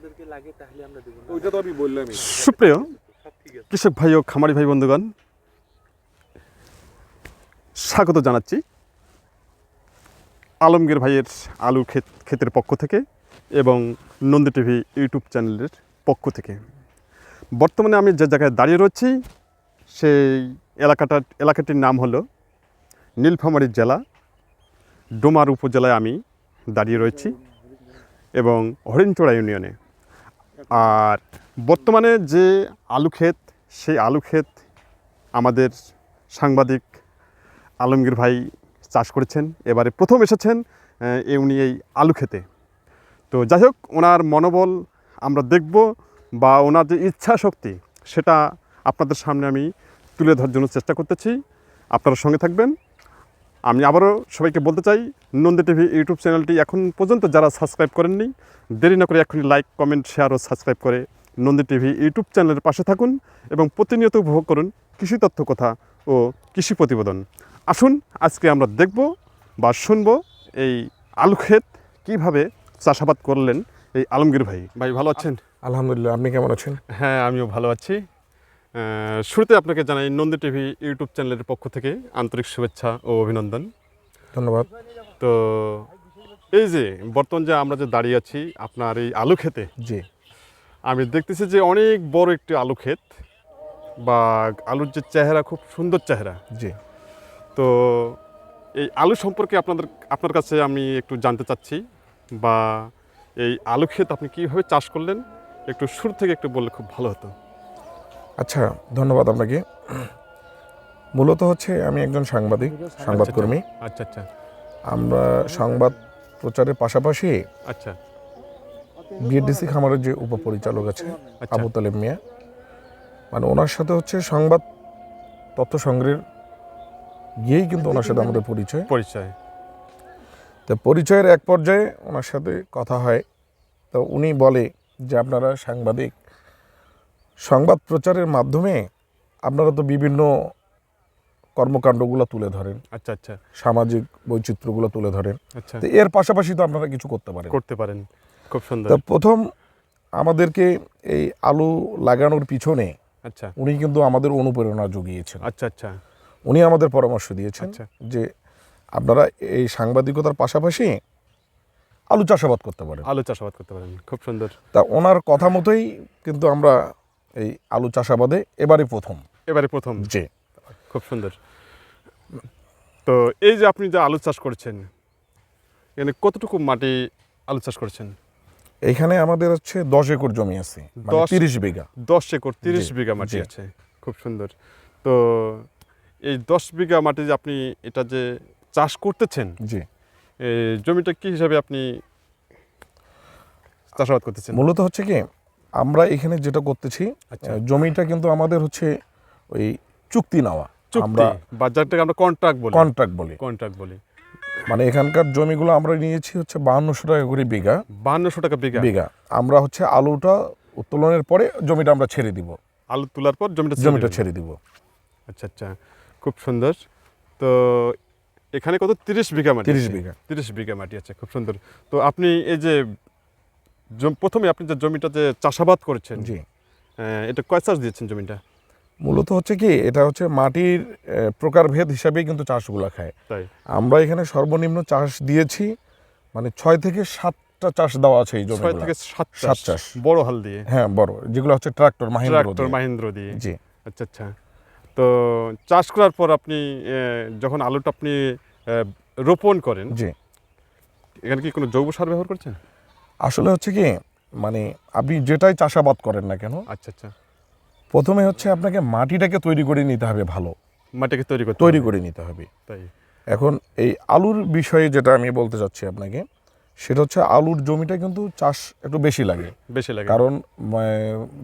আমাদেরকে লাগে তাহলে আমরা দেবো না। ওইটা তো আমি বললামই। সুপ্রিয় আছে। কৃষক ভাই ও খামারি ভাই বন্ধুগণ স্বাগত জানাচ্ছি আলমগীর ভাইয়ের আলু ক্ষেত ক্ষেতের পক্ষ থেকে এবং নন্দী টিভি ইউটিউব চ্যানেলের পক্ষ থেকে। বর্তমানে আমি যে জায়গায় দাঁড়িয়ে রয়েছি সেই এলাকাটা এলাকাটির নাম হলো নীলফামারী জেলা ডোমার উপজেলায় আমি দাঁড়িয়ে রয়েছি এবং হরিণচড়া ইউনিয়নে। আর বর্তমানে যে আলু ক্ষেত, সেই আলু ক্ষেত আমাদের সাংবাদিক আলমগীর ভাই চাষ করেছেন। এবারে প্রথম এসেছেন, এ, উনি এই আলু খেতে তো যাই হোক, ওনার মনোবল আমরা দেখব বা ওনার যে ইচ্ছা শক্তি সেটা আপনাদের সামনে আমি তুলে ধরার জন্য চেষ্টা করতেছি। আপনারা সঙ্গে থাকবেন। আমি আবারও সবাইকে বলতে চাই নন্দী টিভি ইউটিউব চ্যানেলটি এখন পর্যন্ত যারা সাবস্ক্রাইব করেননি দেরি না করে এখনই লাইক কমেন্ট শেয়ার ও সাবস্ক্রাইব করে নন্দী টিভি ইউটিউব চ্যানেলের পাশে থাকুন এবং প্রতিনিয়ত উপভোগ করুন কৃষি তথ্য কথা ও কৃষি প্রতিবেদন। আসুন আজকে আমরা দেখব বা শুনব এই আলু ক্ষেত কীভাবে চাষাবাদ করলেন এই আলমগীর ভাই। ভাই ভালো আছেন? আলহামদুলিল্লাহ আপনি কেমন আছেন? হ্যাঁ আমিও ভালো আছি। শুরুতে আপনাকে জানাই নন্দী টিভি ইউটিউব চ্যানেলের পক্ষ থেকে আন্তরিক শুভেচ্ছা ও অভিনন্দন। ধন্যবাদ। তো এই যে বর্তমান যে আমরা যে দাঁড়িয়ে আছি আপনার এই আলু খেতে জি। আমি দেখতেছি যে অনেক বড় একটি আলু ক্ষেত বা আলুর যে চেহারা খুব সুন্দর চেহারা। জি। তো এই আলু সম্পর্কে আপনাদের আপনার কাছে আমি একটু জানতে চাচ্ছি বা এই আলু ক্ষেত আপনি কীভাবে চাষ করলেন? একটু শুরু থেকে একটু বললে খুব ভালো হতো। আচ্ছা ধন্যবাদ আপনাকে। মূলত হচ্ছে আমি একজন সাংবাদিক সংবাদকর্মী। আচ্ছা আচ্ছা। আমরা সংবাদ প্রচারের পাশাপাশি আচ্ছা। বিএডিসি খামারের যে উপপরিচালক আছে আচ্ছা। আবু তালেব মিয়া মানে ওনার সাথে হচ্ছে সংবাদ তথ্য সংগ্রহের গিয়েই কিন্তু ওনার সাথে আমাদের পরিচয়। পরিচয়। তো পরিচয়ের এক পর্যায়ে ওনার সাথে কথা হয়। তো উনি বলে যে আপনারা সাংবাদিক সংবাদ প্রচারের মাধ্যমে আপনারা তো বিভিন্ন কর্মকাণ্ডগুলো তুলে ধরেন। আচ্ছা আচ্ছা। সামাজিক বৈচিত্র্যগুলো তুলে ধরেন। আচ্ছা। তো এর পাশাপাশি তো আপনারা কিছু করতে পারেন। করতে পারেন। খুব সুন্দর। তো প্রথম আমাদেরকে এই আলু লাগানোর পিছনে আচ্ছা। উনি কিন্তু আমাদের অনুপ্রেরণা জুগিয়েছেন। আচ্ছা আচ্ছা। উনি আমাদের পরামর্শ দিয়েছেন আচ্ছা। যে আপনারা এই সাংবাদিকতার পাশাপাশি আলু চাষাবাদ করতে পারেন। আলু চাষাবাদ করতে পারেন। খুব সুন্দর। তা ওনার কথা মতোই কিন্তু আমরা এই আলু চাষাবাদে এবারে প্রথম। এবারে প্রথম? যে খুব সুন্দর। তো এই যে আপনি যে আলু চাষ করছেন এখানে কতটুকু মাটি আলু চাষ করছেন? এইখানে আমাদের হচ্ছে দশ একর জমি আছে মানে দশ- তিরিশ বিঘা। দশ একর তিরিশ বিঘা মাটি আছে। খুব সুন্দর। তো এই দশ বিঘা মাটি যে আপনি এটা যে চাষ করতেছেন জি। জমিটা কি হিসাবে আপনি চাষাবাদ করতেছেন? মূলত হচ্ছে কি আমরা এখানে যেটা করতেছি আচ্ছা। জমিটা কিন্তু আমাদের হচ্ছে ওই চুক্তি নেওয়া। আমরা বা যারটাকে আমরা কন্ট্রাক্ট বলি। কন্ট্রাক্ট বলি। কন্ট্রাক্ট বলি। মানে এখানকার জমিগুলো আমরা নিয়েছি হচ্ছে বাহান্নশো টাকা করে বিঘা। বাহান্নশো টাকা বিঘা। বিঘা। আমরা হচ্ছে আলুটা উত্তোলনের পরে জমিটা আমরা ছেড়ে দিব। আলু তোলার পর জমিটা জমিটা ছেড়ে দিব। আচ্ছা আচ্ছা। খুব সুন্দর। তো এখানে কত? তিরিশ বিঘা মাটি তিরিশ বিঘা। তিরিশ বিঘা মাটি আছে। খুব সুন্দর। তো আপনি এই যে প্রথমে আপনি যে জমিটাতে চাষাবাদ করেছেন জি। এটা কয় চাষ দিয়েছেন জমিটা? মূলত হচ্ছে কি এটা হচ্ছে মাটির প্রকারভেদ হিসাবেই কিন্তু চাষগুলো খায়। তাই। আমরা এখানে সর্বনিম্ন চাষ দিয়েছি মানে ছয় থেকে সাতটা চাষ দেওয়া আছে এই ছয় থেকে সাত সাত চাষ। চাষ। বড় হাল দিয়ে? হ্যাঁ বড়। যেগুলো হচ্ছে ট্রাক্টর মাহিন্দ্র ট্রাক্টর মাহিন্দ্র দিয়ে? জি। আচ্ছা আচ্ছা। তো চাষ করার পর আপনি যখন আলুটা আপনি রোপণ করেন জি। এখানে কি কোনো জৈব সার ব্যবহার করছেন? আসলে হচ্ছে কি মানে আপনি যেটাই চাষাবাদ করেন না কেন আচ্ছা আচ্ছা। প্রথমে হচ্ছে আপনাকে মাটিটাকে তৈরি করে নিতে হবে ভালো। মাটিকে তৈরি করে তৈরি করে নিতে হবে। তাই। এখন এই আলুর বিষয়ে যেটা আমি বলতে চাচ্ছি আপনাকে সেটা হচ্ছে আলুর জমিটা কিন্তু চাষ একটু বেশি লাগে। বেশি লাগে। কারণ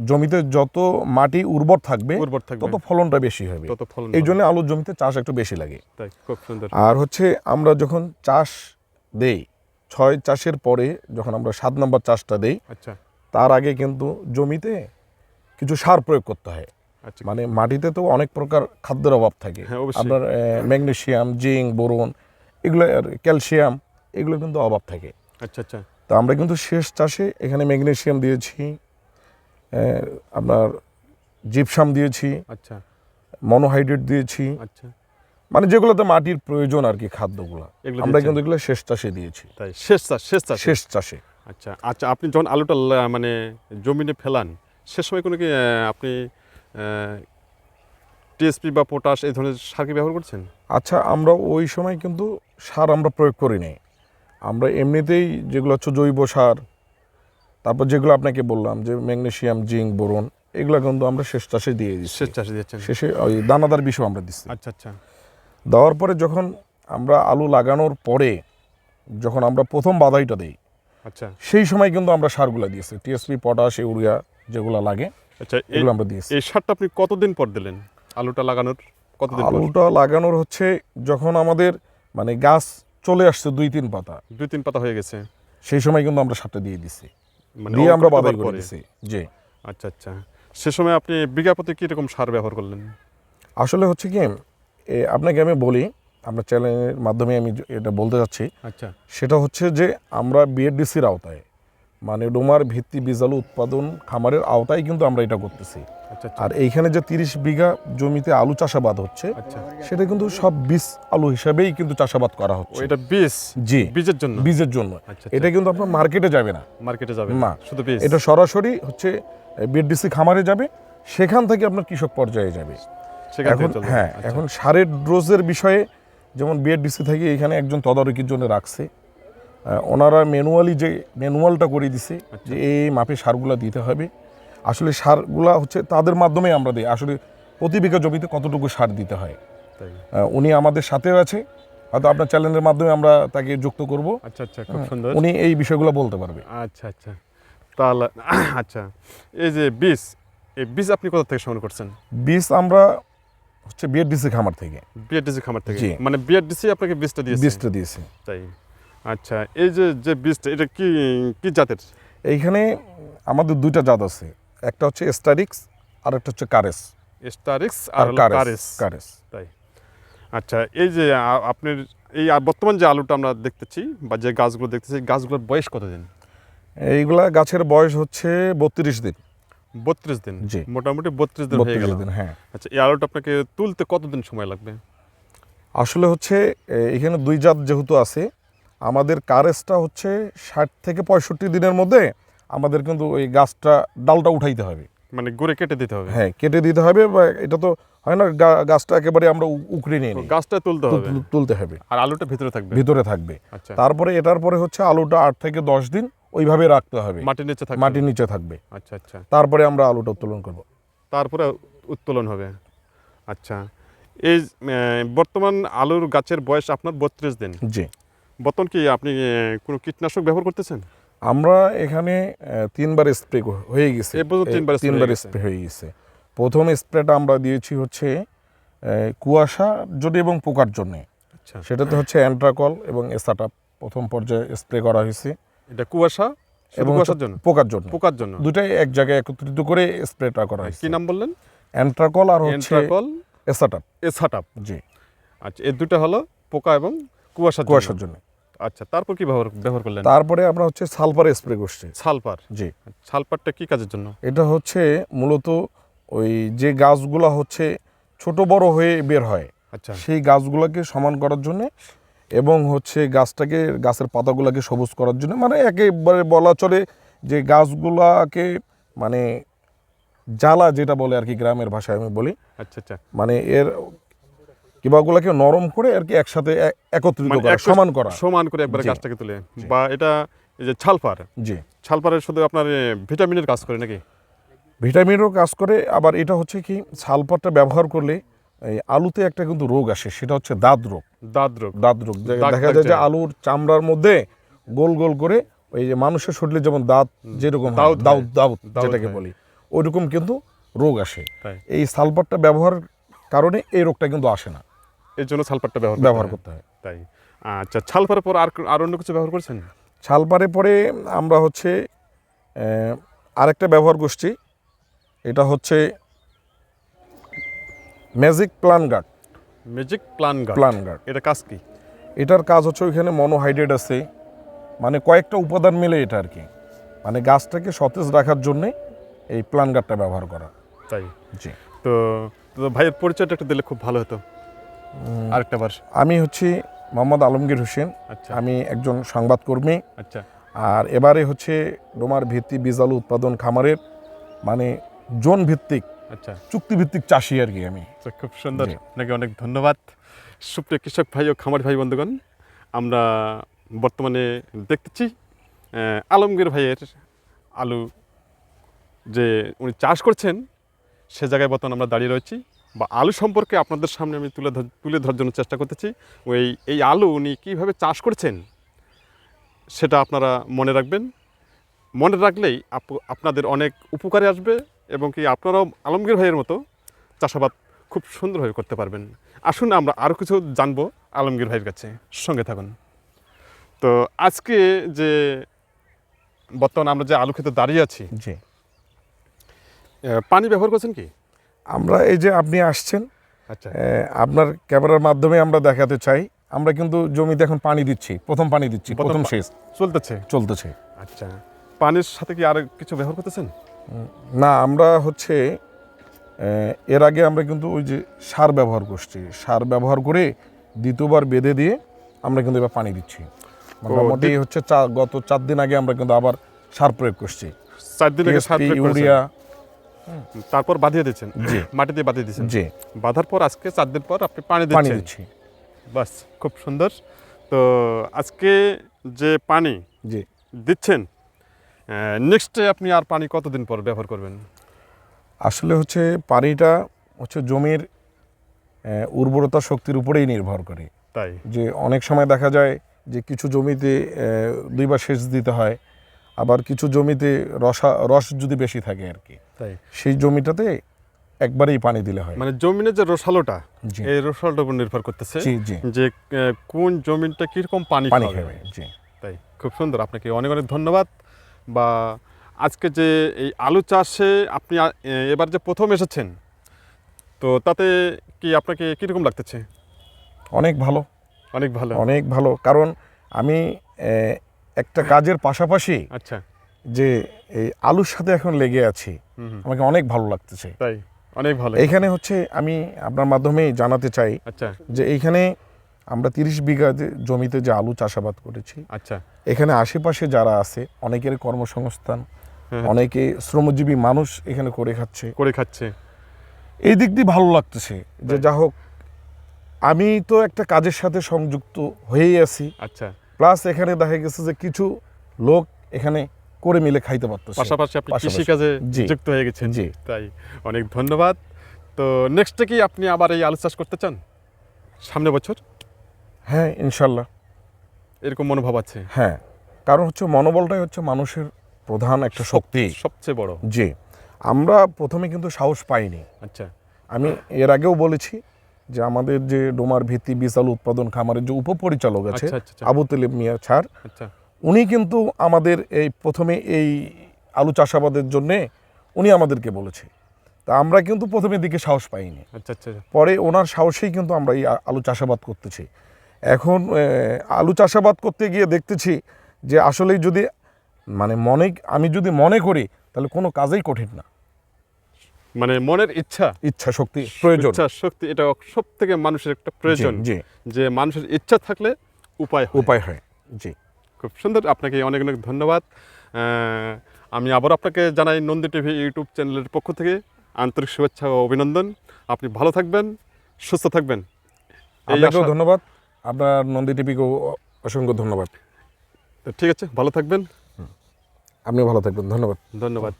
জমিতে যত মাটি উর্বর থাকবে উর্বর থাকবে। তত ফলনটা বেশি হবে। তত ফলন এই। জন্য আলুর জমিতে চাষ একটু বেশি লাগে। তাই খুব সুন্দর। আর হচ্ছে আমরা যখন চাষ দেই ছয় চাষের পরে যখন আমরা সাত নম্বর চাষটা দেই আচ্ছা। তার আগে কিন্তু জমিতে কিছু সার প্রয়োগ করতে হয়। আচ্ছা। মানে মাটিতে তো অনেক প্রকার খাদ্যের অভাব থাকে। হ্যাঁ, আপনার ম্যাগনেসিয়াম জিঙ্ক বোরন এগুলো আর ক্যালসিয়াম এগুলো কিন্তু অভাব থাকে। আচ্ছা আচ্ছা। তো আমরা কিন্তু শেষ চাষে এখানে ম্যাগনেশিয়াম দিয়েছি আপনার জিপসাম দিয়েছি আচ্ছা। মনোহাইড্রেট দিয়েছি। আচ্ছা। মানে যেগুলোতে মাটির প্রয়োজন আর কি খাদ্যগুলো। এগুলো আমরা কিন্তু এগুলো শেষ চাষে দিয়েছি। তাই শেষ চাষ শেষ চাষ? শেষ চাষে। আচ্ছা আচ্ছা আপনি যখন আলুটা মানে জমিনে ফেলান সে সময় কোনো কি আপনি টিএসপি বা পটাশ এই ধরনের সার কি ব্যবহার করছেন? আচ্ছা আমরা ওই সময় কিন্তু সার আমরা প্রয়োগ করি নাই। আমরা এমনিতেই যেগুলো হচ্ছে জৈব সার তারপর যেগুলো আপনাকে বললাম যে ম্যাগনেসিয়াম জিঙ্ক বোরন এগুলো কিন্তু আমরা শেষ চাষে দিয়ে দিচ্ছি। শেষ চাষে দিয়েছেন। শেষে ওই দানাদার বিষও আমরা দিচ্ছি। আচ্ছা আচ্ছা। দেওয়ার পরে যখন আমরা আলু লাগানোর পরে যখন আমরা প্রথম বাধাইটা দিই আচ্ছা। সেই সময় কিন্তু আমরা সারগুলো দিয়েছি। টিএসপি পটাশ ইউরিয়া যেগুলো লাগে আচ্ছা এগুলো আমরা দিয়েছি। এই সারটা আপনি কতদিন পর দিলেন? আলুটা লাগানোর কতদিন আলুটা লাগানোর হচ্ছে যখন আমাদের মানে গাছ চলে আসছে দুই তিন পাতা। দুই তিন পাতা হয়ে গেছে। সেই সময় কিন্তু আমরা সারটা দিয়ে দিছি। মানে দিয়ে আমরা হওয়ার করে। দিছি জি। আচ্ছা আচ্ছা। সে সময় আপনি বিঘা প্রতি কীরকম সার ব্যবহার করলেন? আসলে হচ্ছে কি আপনাকে আমি বলি আমরা চ্যানেলের মাধ্যমে আমি এটা বলতে যাচ্ছি আচ্ছা। সেটা হচ্ছে যে আমরা বিএডডিসির আওতায় মানে ডোমার ভিত্তি বীজালু উৎপাদন খামারের আওতায় কিন্তু আমরা এটা করতেছি। আচ্ছা আচ্ছা। আর এইখানে যে তিরিশ বিঘা জমিতে আলু চাষাবাদ হচ্ছে আচ্ছা। সেটা কিন্তু সব বীজ আলু হিসাবেই কিন্তু চাষাবাদ করা হচ্ছে। এটা বীজ? জি। বীজের জন্য? বীজের জন্য। এটা কিন্তু আপনার মার্কেটে যাবে না। মার্কেটে যাবে না। শুধু বীজ? এটা সরাসরি হচ্ছে বিএডডিসি খামারে যাবে সেখান থেকে আপনার কৃষক পর্যায়ে যাবে। এখন হ্যাঁ। এখন সারের ডোজের বিষয়ে যেমন বিএডডিসি থেকে এখানে একজন তদারকির জন্য রাখছে। ওনারা ম্যানুয়ালি যে ম্যানুয়ালটা করে দিছে আচ্ছা। যে এই মাপে সারগুলা দিতে হবে। আসলে সারগুলা হচ্ছে তাদের মাধ্যমে আমরা দিই। আসলে প্রতি বিঘা জমিতে কতটুকু সার দিতে হয়? উনি আমাদের সাথেও আছে। হয়তো আপনার চ্যানেলের মাধ্যমে আমরা তাকে যুক্ত করব। আচ্ছা আচ্ছা খুব সুন্দর। উনি এই বিষয়গুলো বলতে পারবে। আচ্ছা আচ্ছা। তাহলে আচ্ছা। এই যে বীজ এই বীজ আপনি কোথা থেকে সংগ্রহ করছেন? বীজ আমরা হচ্ছে বিএডডিসি খামার থেকে। বিআরডিসি খামার থেকে? মানে বিআরডিসি আপনাকে বীজটা দিয়েছে? বীজটা দিয়েছে। তাই। আচ্ছা এই যে যে বীজটা এটা কি কি জাতের? এইখানে আমাদের দুইটা জাত আছে। একটা হচ্ছে স্টারিক্স আর একটা হচ্ছে কারেস স্টারিক্স আর কারেস কারেস তাই। আচ্ছা এই যে আ- আপনার এই বর্তমান যে আলুটা আমরা দেখতেছি বা যে গাছগুলো দেখতেছি গাছগুলোর বয়স কতদিন? এইগুলা গাছের বয়স হচ্ছে বত্রিশ দিন। বত্রিশ দিন জি। মোটামুটি বত্রিশ দিন হয়ে গেল। দিন হ্যাঁ। আচ্ছা এই আলুটা আপনাকে তুলতে কতদিন সময় লাগবে? আসলে হচ্ছে এখানে দুই জাত যেহেতু আছে আমাদের কারেসটা হচ্ছে ষাট থেকে পঁয়ষট্টি দিনের মধ্যে আমাদের কিন্তু ওই গাছটা ডালটা উঠাইতে হবে। মানে গড়ে কেটে দিতে হবে? হ্যাঁ কেটে দিতে হবে বা এটা তো হয় না গাছটা একেবারে আমরা উকড়ে নিয়ে নিই। গাছটা তুলতে হবে? তুলতে হবে। আর আলুটা ভিতরে থাকবে? ভিতরে থাকবে। আচ্ছা। তারপরে এটার পরে হচ্ছে আলুটা আট থেকে দশ দিন ওইভাবে রাখতে হবে। মাটির নিচে থাকবে। মাটির নিচে থাকবে। আচ্ছা আচ্ছা। তারপরে আমরা আলুটা উত্তোলন করব। তারপরে উত্তোলন হবে। আচ্ছা। এই বর্তমান আলুর গাছের বয়স আপনার বত্রিশ দিন। জি। বর্তমান কি আপনি কোনো কীটনাশক ব্যবহার করতেছেন? আমরা এখানে তিনবার স্প্রে হয়ে গেছে। তিনবার তিনবার স্প্রে হয়ে গেছে। প্রথম স্প্রেটা আমরা দিয়েছি হচ্ছে আহ, কুয়াশা জন্য এবং পোকার জন্যে। আচ্ছা। সেটাতে হচ্ছে অ্যান্ট্রাকল এবং এসাটা প্রথম পর্যায়ে স্প্রে করা হয়েছে। এটা কুয়াশা এবং কুয়াশার জন্য? পোকার জন্য। পোকার জন্য। দুটাই এক জায়গায় একত্রিত করে স্প্রেটা করা হয়েছে। কি নাম বললেন? অ্যান্ট্রাকল আর হচ্ছে এন্ট্রাকল এসাটা এসাটাপ জি। আচ্ছা এই দুটো হলো পোকা এবং জন্য। কুয়াশার জন্য। আচ্ছা তারপর কি ব্যবহার ব্যবহার করলেন? তারপরে আমরা হচ্ছে সালফার স্প্রে করছি। সালফার? জি। সালফারটা কি কাজের জন্য? এটা হচ্ছে মূলত ওই যে গাছগুলো হচ্ছে ছোট বড় হয়ে বের হয় আচ্ছা। সেই গাছগুলোকে সমান করার জন্য এবং হচ্ছে গাছটাকে গাছের পাতাগুলোকে সবুজ করার জন্য মানে একেবারে বলা চলে যে গাছগুলাকে মানে জ্বালা যেটা বলে আর কি গ্রামের ভাষায় আমি বলি আচ্ছা আচ্ছা। মানে এর কিবাগুলোকে নরম করে আর কি একসাথে একত্রিত মানে করা সমান করা। সমান করে একবারে গাছটাকে তুলে। বা এটা এই যে ছালফার। জি। ছালফারের শুধু আপনার ভিটামিনের কাজ করে নাকি? ভিটামিনেরও কাজ করে আবার এটা হচ্ছে কি সালফারটা ব্যবহার করলে এই আলুতে একটা কিন্তু রোগ আসে সেটা হচ্ছে দাঁত রোগ। দাঁত রোগ দাঁত রোগ দেখা যায় যে আলুর চামড়ার মধ্যে গোল গোল করে ওই যে মানুষের শরীরে যেমন দাঁত যেরকম দাউদ দাউদ যেটাকে বলি ওইরকম কিন্তু রোগ আসে। এই সালফারটা ব্যবহারের কারণে এই রোগটা কিন্তু আসে না। এর জন্য সালফারটা ব্যবহার ব্যবহার করতে হয়। তাই। আচ্ছা ছালফারের পর আর আর অন্য কিছু ব্যবহার করছেন? ছালপারে পরে আমরা হচ্ছে আরেকটা ব্যবহার করছি। এটা হচ্ছে magic plan guard magic plan guard plan guard এটা কাজ কি? এটার কাজ হচ্ছে ওইখানে মনোহাইড্রেট আছে। মানে কয়েকটা উপাদান মিলে এটা আর কি। মানে গাছটাকে সতেজ রাখার জন্যে এই প্লান গার্ডটা ব্যবহার করা। তাই? জি। তো তো ভাইয়ের পরিচয়টা একটু দিলে খুব ভালো হতো। আরেকটা বার। আমি হচ্ছি মোহাম্মদ আলমগীর হোসেন। আচ্ছা। আমি একজন সংবাদকর্মী। আচ্ছা। আর এবারে হচ্ছে ডোমার ভিত্তি বীজ আলু উৎপাদন খামারের মানে জোন ভিত্তিক আচ্ছা। চুক্তিভিত্তিক চাষি আর কি আমি। খুব সুন্দর। আপনাকে অনেক ধন্যবাদ। সুপ্রিয় কৃষক ভাই ও খামারি ভাই বন্ধুগণ আমরা বর্তমানে দেখতেছি আলমগীর ভাইয়ের আলু যে উনি চাষ করছেন সে জায়গায় বর্তমানে আমরা দাঁড়িয়ে রয়েছি বা আলু সম্পর্কে আপনাদের সামনে আমি তুলে ধর তুলে ধরার জন্য চেষ্টা করতেছি। ওই এই আলু উনি কীভাবে চাষ করছেন সেটা আপনারা মনে রাখবেন। মনে রাখলেই আপ- আপনাদের অনেক উপকারে আসবে এবং কি আপনারাও আলমগীর ভাইয়ের মতো চাষাবাদ খুব সুন্দরভাবে করতে পারবেন। আসুন আমরা আরও কিছু জানব আলমগীর ভাইয়ের কাছে। সঙ্গে থাকুন। তো আজকে যে বর্তমানে আমরা যে আলু খেতে দাঁড়িয়ে আছি জি। পানি ব্যবহার করছেন কি? আমরা এই যে আপনি আসছেন আচ্ছা। আপনার ক্যামেরার মাধ্যমে আমরা দেখাতে চাই। আমরা কিন্তু জমিতে এখন পানি দিচ্ছি প্রথম পানি দিচ্ছি প্রথম প্রথম শেষ চলতেছে। চলতেছে। আচ্ছা। পানির সাথে কি আর কিছু ব্যবহার করতেছেন? না আমরা হচ্ছে এর আগে আমরা কিন্তু ওই যে সার ব্যবহার করছি। সার ব্যবহার করে দ্বিতীয়বার বেঁধে দিয়ে আমরা কিন্তু এবার পানি দিচ্ছি। মোটামুটি হচ্ছে গত চার দিন আগে আমরা কিন্তু আবার সার প্রয়োগ করছি। চার দিন আগে সার। ইউরিয়া। তারপর বাঁধিয়ে দিচ্ছেন? জি। মাটি দিয়ে বাঁধিয়ে দিচ্ছেন? জি। বাঁধার পর আজকে চার দিন পর আপনি পানি পানি দিচ্ছি। বাস খুব সুন্দর। তো আজকে যে পানি জি। দিচ্ছেন নেক্সটে আপনি আর পানি কতদিন পর ব্যবহার করবেন? আসলে হচ্ছে পানিটা হচ্ছে জমির উর্বরতা শক্তির উপরেই নির্ভর করে। তাই? যে অনেক সময় দেখা যায় যে কিছু জমিতে দুইবার সেচ দিতে হয় আবার কিছু জমিতে রসা রস যদি বেশি থাকে আর কি তাই? সেই জমিটাতে একবারেই পানি দিলে হয়। মানে জমিনের যে রসালোটা এই রসালোটার উপর নির্ভর করতেছে যে কোন জমিনটা কীরকম পানি পানি খাবে জি। তাই খুব সুন্দর। আপনাকে অনেক অনেক ধন্যবাদ। বা আজকে যে এই আলু চাষে আপনি এবার যে প্রথম এসেছেন তো তাতে কি আপনাকে কীরকম লাগতেছে? অনেক ভালো। অনেক ভালো। অনেক ভালো। কারণ আমি একটা কাজের পাশাপাশি আচ্ছা। যে এই আলুর সাথে এখন লেগে আছি আমাকে অনেক ভালো লাগতেছে। তাই? অনেক ভালো। এইখানে হচ্ছে আমি আপনার মাধ্যমে জানাতে চাই আচ্ছা। যে এইখানে আমরা তিরিশ বিঘা যে জমিতে যে আলু চাষাবাদ করেছি আচ্ছা। এখানে আশেপাশে যারা আছে অনেকের কর্মসংস্থান। অনেকে শ্রমজীবী মানুষ এখানে করে খাচ্ছে। করে খাচ্ছে। এই দিক দিয়ে ভালো লাগতেছে যে যা হোক আমি তো একটা কাজের সাথে সংযুক্ত হয়েই আছি। আচ্ছা। প্লাস এখানে দেখা গেছে যে কিছু লোক এখানে করে মিলে খাইতে পারতেছে। পাশাপাশি আপনি। কৃষিকাজে যুক্ত হয়ে গেছেন। জি। তাই অনেক ধন্যবাদ। তো নেক্সটে কি আপনি আবার এই আলু চাষ করতে চান? সামনে বছর? হ্যাঁ ইনশাল্লাহ। এরকম মনোভাব আছে? হ্যাঁ কারণ হচ্ছে মনোবলটাই হচ্ছে মানুষের প্রধান একটা শক্তি। সবচেয়ে বড়। জি আমরা প্রথমে কিন্তু সাহস পাইনি। আচ্ছা। আমি এর আগেও বলেছি যে আমাদের যে ডোমার ভিত্তি বিশাল উৎপাদন খামারের যে উপপরিচালক আছে আচ্ছা আচ্ছা আচ্ছা, আবু তেলিব মিয়া ছাড় আচ্ছা। উনি কিন্তু আমাদের এই প্রথমে এই আলু চাষাবাদের জন্যে উনি আমাদেরকে বলেছে। তা আমরা কিন্তু প্রথমের দিকে সাহস পাইনি। আচ্ছা আচ্ছা পরে ওনার সাহসেই কিন্তু আমরা এই আলু চাষাবাদ করতেছি। এখন আলু চাষাবাদ করতে গিয়ে দেখতেছি যে আসলেই যদি মানে মনে আমি যদি মনে করি তাহলে কোনো কাজেই কঠিন না। মানে মনের ইচ্ছা। ইচ্ছা শক্তি প্রয়োজন। ইচ্ছা শক্তি এটা সব থেকে মানুষের একটা প্রয়োজন। জি, যে মানুষের ইচ্ছা থাকলে উপায় উপায় হয় জি। খুব সুন্দর আপনাকে অনেক অনেক ধন্যবাদ। আমি আবার আপনাকে জানাই নন্দী টিভি ইউটিউব চ্যানেলের পক্ষ থেকে আন্তরিক শুভেচ্ছা ও অভিনন্দন। আপনি ভালো থাকবেন সুস্থ থাকবেন। আপনাকেও ধন্যবাদ। আপনার নন্দী টিভিকেও অসংখ্য ধন্যবাদ। ঠিক আছে ভালো থাকবেন। আপনিও ভালো থাকবেন ধন্যবাদ। ধন্যবাদ।